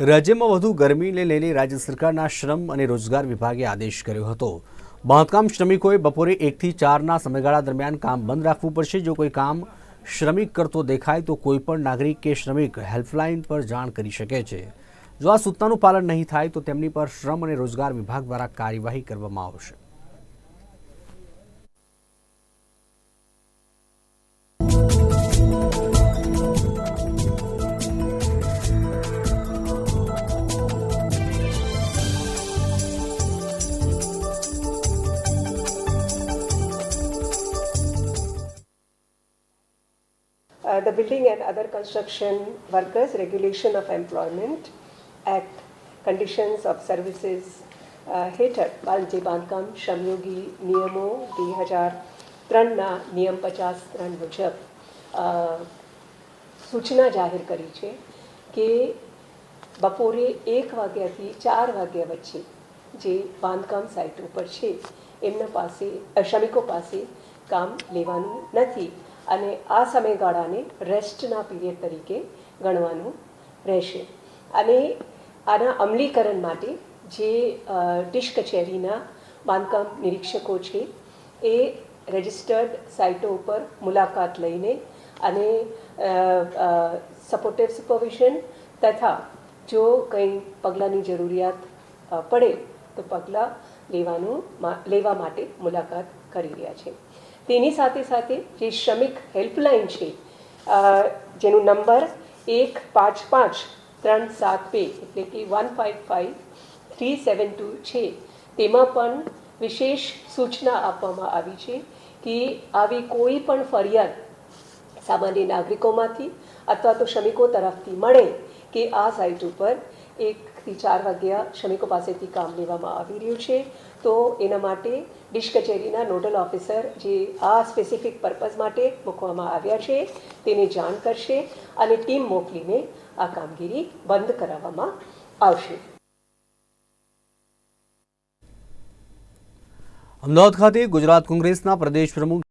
રાજ્યમાં વધુ ગરમીને લઈને રાજ્ય સરકારના શ્રમ અને રોજગાર વિભાગે આદેશ કર્યો હતો. બાંધકામ શ્રમિકોએ બપોરે એકથી ચારના સમયગાળા દરમિયાન કામ બંધ રાખવું પડશે. જો કોઈ કામ શ્રમિક કરતો દેખાય, તો કોઈ પણ નાગરિક કે શ્રમિક હેલ્પલાઇન પર જાણ કરી શકે છે. જો આ સૂચનાનું પાલન નહીં થાય, તો તેમની પર શ્રમ અને રોજગાર વિભાગ દ્વારા કાર્યવાહી કરવામાં આવશે. Uh, the Building and Other Construction Workers Regulation of Employment Act Conditions of Services હેઠળ બાંધજે બાંધકામ શ્રમયોગી નિયમો બે હજાર ત્રણના નિયમ પચાસ ત્રણ મુજબ સૂચના જાહેર કરી છે કે બપોરે એક વાગ્યાથી ચાર વાગ્યા વચ્ચે જે બાંધકામ સાઇટ ઉપર છે એમના પાસે શ્રમિકો પાસે કામ લેવાનું નથી અને આ સમયગાળાને રેસ્ટના પીરિયડ તરીકે ગણવાનું રહેશે. અને આના અમલીકરણ માટે જે ડિશ કચેરીના બાંધકામ નિરીક્ષકો છે, એ રજિસ્ટર્ડ સાઇટો ઉપર મુલાકાત લઈને અને સપોર્ટિવ સુપરવિઝન તથા જો કંઈ પગલાંની જરૂરિયાત પડે તો પગલાં લેવાનું લેવા માટે મુલાકાત કરી રહ્યા છે. તેની સાથે સાથે જે શ્રમિક હેલ્પલાઇન છે જેનો નંબર એક પાંચ પાંચ ત્રણ સાત બે એટલે કે one five five three seven two છે, તેમાં પણ વિશેષ સૂચના આપવામાં આવી છે કે આવી કોઈ પણ ફરિયાદ સામાન્ય નાગરિકોમાંથી અથવા તો શ્રમિકો તરફથી મળે કે આ સાઇટ ઉપર એકથી ચાર વાગ્યા શ્રમિકો પાસેથી કામ લેવામાં આવી રહ્યું છે. તો એના માટે ડિશ કચેરીના નોડલ ઓફિસર જે આ સ્પેસિફિક પર્પઝ માટે મૂકવામાં આવ્યા છે, તેને જાણ કરશે અને ટીમ મોકલીને આ કામગીરી બંધ કરાવવામાં આવશે. અમદાવાદ ખાતે ગુજરાત કોંગ્રેસના પ્રદેશ પ્રમુખ